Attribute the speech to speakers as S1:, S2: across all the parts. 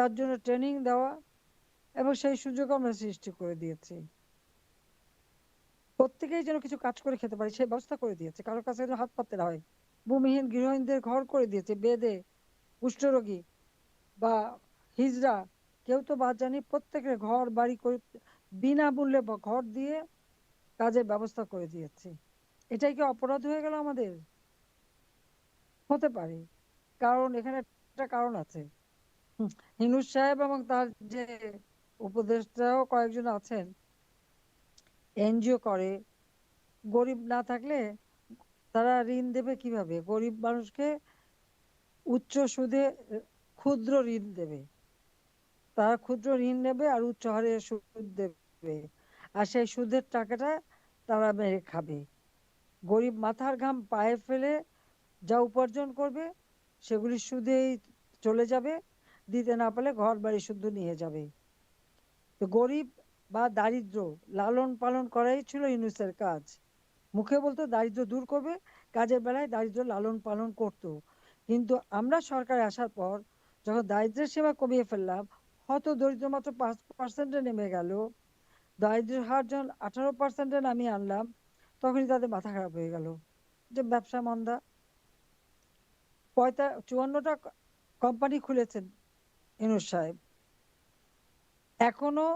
S1: তার জন্য ট্রেনিং দেওয়া এবং সেই সুযোগ আমরা সৃষ্টি করে দিয়েছি। প্রত্যেকেই যেন কিছু কাজ করে খেতে পারে, সেই ব্যবস্থা করে দিয়েছে। কারোর কাছে যেন হাত পাততে হয়, ভূমিহীন গৃহহীনদের ঘর করে দিয়েছে, বেদে, কুষ্ঠরোগী বা হিজড়া, কেউ তো বাদ জানি প্রত্যেকের ঘর, বাড়ি করে, বিনামূল্যে ঘর দিয়ে কাজের ব্যবস্থা করে দিয়েছে। এটাই কি অপরাধ হয়ে গেল আমাদের? হতে পারে। কারণ এখানে একটা কারণ আছে। হিনুস সাহেব এবং তার যে উপদেষ্টাও কয়েকজন আছেন, এনজিও করে, গরিব না থাকলে তারা ঋণ দেবে কীভাবে? গরিব মানুষকে উচ্চ সুদে ক্ষুদ্র ঋণ দেবে। তারা ক্ষুদ্র ঋণ নেবে আর উচ্চ হারে সুদ দেবে। আর সেই সুদের টাকাটা তারা মেরে খাবে। গরিব মাথার ঘাম পায়ে ফেলে যা উপার্জন করবে, সেগুলি সুদেই চলে যাবে। দিতে না পারলে ঘর বাড়ি শুদ্ধ নিয়ে যাবে। তো গরিব বা দারিদ্র লালন পালন করাই ছিল ইউনুসের কাজ। মুখে বলতো, দারিদ্র দূর করবে। কাজের বেলায় দারিদ্র লালন পালন করত। কিন্তু আমরা সরকারে আসার পর যখন দারিদ্রের সেবা কমিয়ে ফেললাম হয়তো দরিদ্র মাত্র পাঁচ পার্সেন্টে নেমে গেল। দারিদ্রের হার যখন আঠারো পার্সেন্টে নামিয়ে আনলাম, তখনই তাদের মাথা খারাপ হয়ে গেল। যে ব্যবসা মন্দা। পঁয়তা, চুয়ান্নটা কোম্পানি খুলেছেন। ইনুস সাহেব। এখনও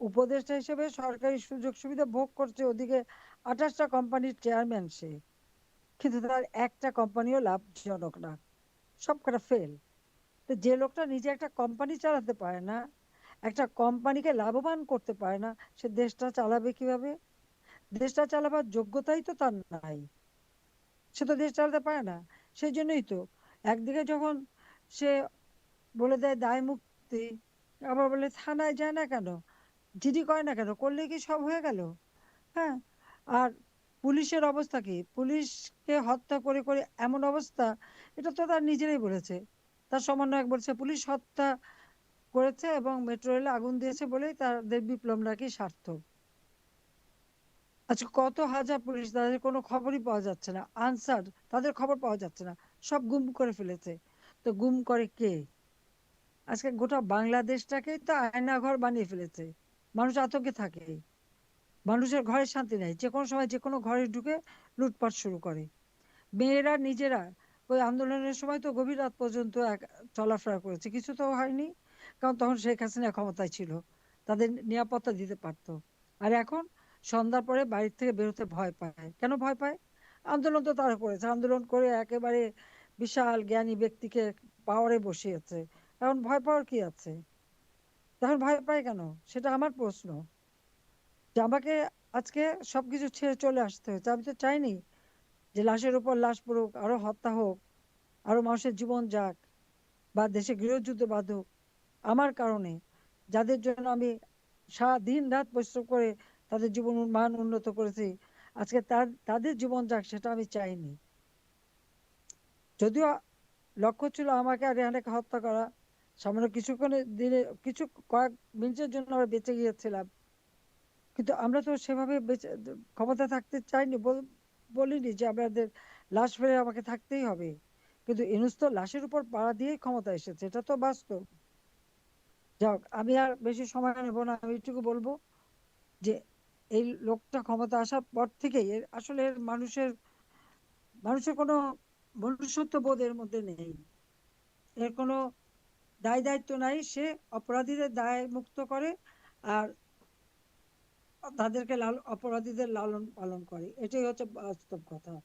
S1: উপদেষ্টা হিসেবে সরকারি সুযোগ সুবিধা ভোগ করছে ওদিকে আঠাশটা কোম্পানির চেয়ারম্যান সে। কিন্তু তার একটা কোম্পানিও লাভজনক না। সব কটা ফেল তো যে লোকটা নিজে একটা কোম্পানি চালাতে পারে না, একটা কোম্পানিকে লাভবান করতে পারে না, সে দেশটা চালাবে কীভাবে? দেশটা চালাবার যোগ্যতাই তো তার নাই। সে তো দেশ চালাতে পারে না। সেই জন্যই তো একদিকে যখন সে বলে দেয় দায় মুক্তি। আবার বলে, থানায় যায় না কেন? জিডি করে না কেন? করলে কি সব হয়ে গেল? হ্যাঁ? আর পুলিশের অবস্থা কি? পুলিশকে হত্যা করে করে এমন অবস্থা? এটা তো তার নিজেরাই বলেছে। তার সমন্বয়ক বলছে, পুলিশ হত্যা করেছে এবং মেট্রো রেলে আগুন দিয়েছে বলেই তাদের বিপ্লব নাকি সার্থক। আচ্ছা কত হাজার পুলিশ, তাদের কোনো খবরই পাওয়া যাচ্ছে না। আনসার, তাদের খবর পাওয়া যাচ্ছে না। সব গুম করে ফেলেছে। তো গুম করে কে? আজকে গোটা বাংলাদেশটাকেই তো আয়না ঘর বানিয়ে ফেলেছে। মানুষ আতঙ্কে থাকে। মানুষের ঘরে শান্তি নেই। যে কোনো সময় যে কোনো ঘরে ঢুকে লুটপাট শুরু করে। মেয়েরা, নিজেরা, ওই আন্দোলনের সময় তো গভীর রাত পর্যন্ত চলাফেরা করেছে। কিছু তো হয়নি, কারণ তখন শেখ হাসিনা ক্ষমতায় ছিল। তাদের নিরাপত্তা দিতে পারতো। আর এখন সন্ধ্যার পরে বাড়ির থেকে বেরোতে ভয় পায়। কেন ভয় পায়? আন্দোলন তো তারা করেছে আন্দোলন করে একেবারে বিশাল জ্ঞানী ব্যক্তিকে পাওয়ারে বসিয়েছে। এখন ভয় পাওয়ার কি আছে? তখন ভয় পায় কেন? সেটা আমার প্রশ্ন। যে আমাকে আজকে সবকিছু ছেড়ে চলে আসতে হয়েছে। আমি তো চাইনি যে লাশের উপর লাশ পড়ুক, আরও হত্যা হোক, আরও মানুষের জীবন যাক, বা দেশে গৃহযুদ্ধ বাঁধুক। আমার কারণে যাদের জন্য আমি সারা দিন রাত পরিশ্রম করে তাদের জীবন মান উন্নত করেছি, আজকে তাদের জীবন যাক সেটা আমি চাইনি। যদিও লক্ষ্য ছিল আমাকে আর রেহানাকে হত্যা করা সামান্য কিছুক্ষণের দিনে কিছু কয়েক মিনিটের জন্য আমরা বেঁচে গিয়েছিলাম। কিন্তু আমরা তো সেভাবে বেঁচে ক্ষমতা থাকতে চাইনি বলিনি যে আমাদের লাশ ফেলে আমাকে থাকতেই হবে। কিন্তু ইনুস তো লাশের উপর পাড়া দিয়েই ক্ষমতা এসেছে, এটা তো বাস্তব। যাক, আমি আর বেশি সময় নেব না, আমি একটুকু বলব যে এই লোকটা ক্ষমতা আসার পর থেকেই আসলে মানুষের মানুষের কোনো মনুষ্যত্ব বোধ এর মধ্যে নেই। এর কোনো দায় দায়িত্ব নাই, সে অপরাধীদের দায় মুক্ত করে আর তাদেরকে লাল, অপরাধীদের লালন পালন করে। এটাই হচ্ছে বাস্তব কথা।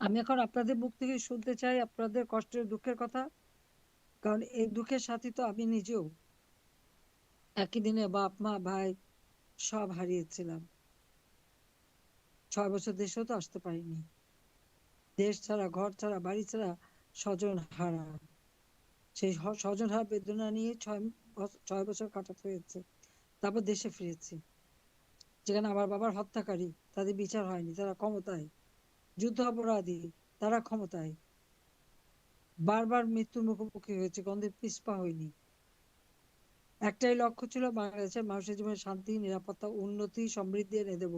S1: আমি এখন আপনাদের মুখ থেকে শুনতে চাই আপনাদের কষ্টের, দুঃখের কথা। কারণ এই দুঃখের সাথে তো আমি নিজেও। একই দিনে বাপ, মা, ভাই সব হারিয়েছিলাম। ছয় বছর দেশেও তো আসতে পারিনি। দেশ ছাড়া, ঘর ছাড়া, বাড়ি ছাড়া স্বজন হারা। সেই স্বজন হারা বেদনা নিয়ে ছয় ছয় বছর কাটাতে হয়েছে। তারপর দেশে ফিরেছি। যেখানে আমার বাবার হত্যাকারী। তাদের বিচার হয়নি। তারা ক্ষমতায়। যুদ্ধ অপরাধী। তারা ক্ষমতায়। বারবার মৃত্যুর মুখোমুখি হয়েছে। গন্ধে পিসপা হয়নি। একটাই লক্ষ্য ছিল বাংলাদেশের মানুষের জীবনে শান্তি, নিরাপত্তা, উন্নতি, সমৃদ্ধি এনে দেব।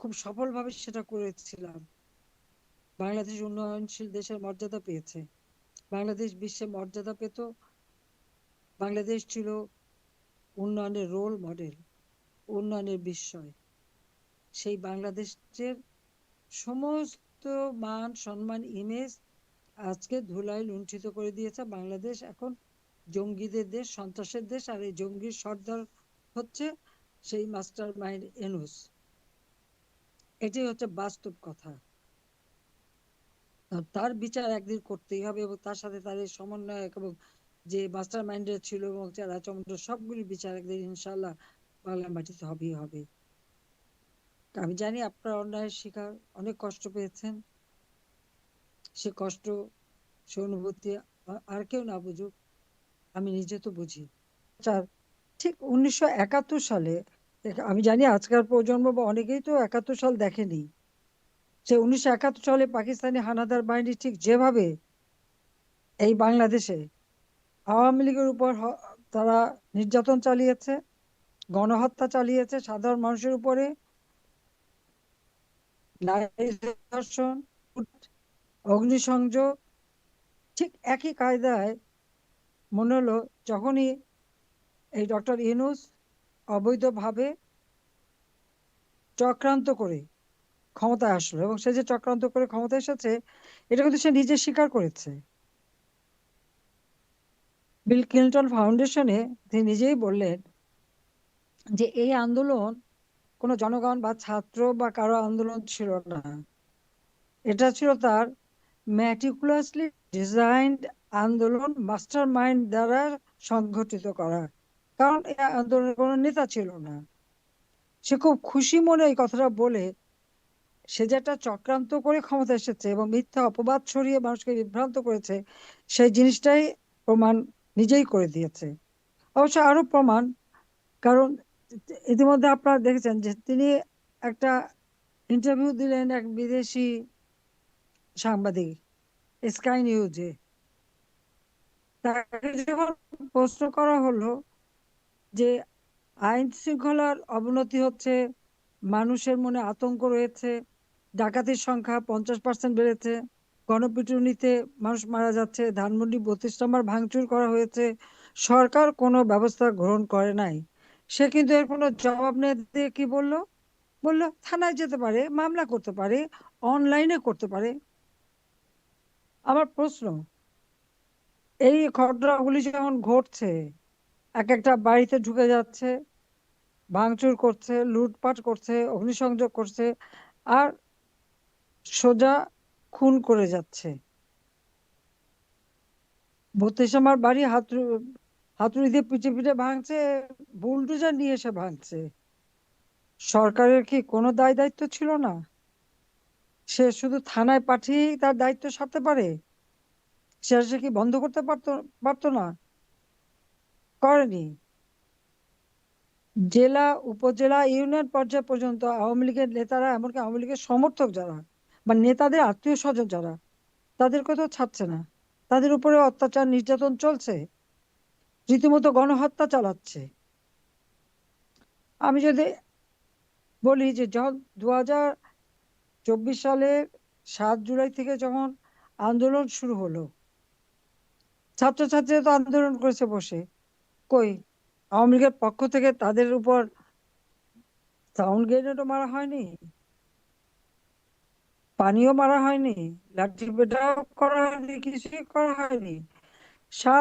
S1: খুব সফলভাবে সেটা করেছিলাম। বাংলাদেশ উন্নয়নশীল দেশের মর্যাদা পেয়েছে। বাংলাদেশ বিশ্বে মর্যাদা পেত। বাংলাদেশ ছিল উন্নয়নের রোল মডেল উন্নয়নের বিস্ময়। সেই বাংলাদেশের সমস্ত মান, সম্মান ইমেজ আজকে ধুলায় লুণ্ঠিত করে দিয়েছে বাংলাদেশ। এখন জঙ্গিদের দেশ, সন্ত্রাসের দেশ, আর এই জঙ্গির সর্দার হচ্ছে সেই মাস্টার মাইন্ড এনুস এটাই হচ্ছে বাস্তব কথা। তার বিচার একদিন করতেই হবে এবং তার সাথে এই সমন্বয়ক এবং যে মাস্টার মাইন্ডের ছিল এবং যারা চন্দ্র, সবগুলি বিচার একদিন ইনশাল্লাহ বাংলা মাটিতে হবেই হবে। আমি জানি আপনার অন্যায়ের শিকার, অনেক কষ্ট পেয়েছেন। সে কষ্ট, সে অনুভূতি আর কেউ না বুঝুক, আমি নিজে তো বুঝি। চার ঠিক উনিশশো একাত্তর সালে, আমি জানি আজকাল প্রজন্ম বা অনেকেই তো একাত্তর সাল দেখেনি। সে উনিশশো একাত্তর সালে পাকিস্তানি হানাদার বাহিনী ঠিক যেভাবে এই বাংলাদেশে আওয়ামী লীগের উপর তারা নির্যাতন চালিয়েছে, গণহত্যা চালিয়েছে, সাধারণ মানুষের উপরে ধর্ষণ অগ্নিসংযোগ, ঠিক একই কায়দায় মনে হলো যখনই এই ডক্টর ইনুস অবৈধভাবে চক্রান্ত করে ক্ষমতায় আসলো এবং সে যে চক্রান্ত করে ক্ষমতায় এসেছে, এটা কিন্তু সে নিজে স্বীকার করেছে। বিল ক্লিন্টন ফাউন্ডেশনে তিনি নিজেই বললেন যে, এই আন্দোলন কোনো জনগণ বা ছাত্র বা কারও আন্দোলন ছিল না। এটা ছিল তার ম্যাটিকুলাসলি ডিজাইন্ড আন্দোলন মাস্টার মাইন্ড দ্বারা সংগঠিত করা। কারণ এই আন্দোলনের কোনো নেতা ছিল না। সে খুব খুশি মনে এই কথাটা বলে সে যেটা চক্রান্ত করে ক্ষমতা এসেছে এবং মিথ্যা অপবাদ ছড়িয়ে মানুষকে বিভ্রান্ত করেছে, সেই জিনিসটাই প্রমাণ নিজেই করে দিয়েছে। অবশ্য আরও প্রমাণ, কারণ ইতিমধ্যে আপনারা দেখেছেন যে তিনি একটা ইন্টারভিউ দিলেন এক বিদেশি সাংবাদিক, স্কাই নিউজে। তাকে যখন প্রশ্ন করা হলো যে আইন শৃঙ্খলার অবনতি হচ্ছে, মানুষের মনে আতঙ্ক রয়েছে ডাকাতির সংখ্যা পঞ্চাশ পার্সেন্ট বেড়েছে। গণপিটুনিতে মানুষ মারা যাচ্ছে। ধানমন্ডি বত্রিশ নম্বর ভাঙচুর করা হয়েছে। সরকার কোনো ব্যবস্থা গ্রহণ করে নাই। সে কিন্তু এর কোনো জবাব না দিয়ে কি বলল? বলল, থানায় যেতে পারে, মামলা করতে পারে, অনলাইনে করতে পারে। আমার প্রশ্ন, এই ঘটনাগুলি যখন ঘটছে, এক একটা বাড়িতে ঢুকে যাচ্ছে, ভাঙচুর করছে, লুটপাট করছে, অগ্নিসংযোগ করছে, আর সোজা খুন করে যাচ্ছে। বত্রিশ আমার বাড়ি হাতুড়ি হাতুড়ি দিয়ে পিঠে পিঠে ভাঙছে, বুলডোজার নিয়ে এসে ভাঙছে। সরকারের কি কোনো দায় দায়িত্ব ছিল না? সে শুধু থানায় পাঠিয়েই তার দায়িত্ব সারতে পারে? সে সে কি বন্ধ করতে পারতো পারতো না? করেনি। জেলা, উপজেলা, ইউনিয়ন পর্যায় পর্যন্ত আওয়ামী লীগের নেতারা, এমনকি আওয়ামী লীগের সমর্থক যারা বা নেতাদের আত্মীয় স্বজন যারা তাদেরকে তো ছাড়ছে না। তাদের উপরে অত্যাচার, নির্যাতন চলছে। রীতিমতো গণহত্যা চালাচ্ছে। আমি যদি বলি যে যখন দু সালের সাত জুলাই থেকে যখন আন্দোলন শুরু হলো, ছাত্রছাত্রীরা তো আন্দোলন করেছে বসে। কই? আওয়ামী লীগের পক্ষ থেকে তাদের উপর সাউন্ড গ্রেনেডও মারা হয়নি? পানিও মারা হয়নি লাঠি বেটাও করা হয়নি কিছুই করা হয়নি। সাত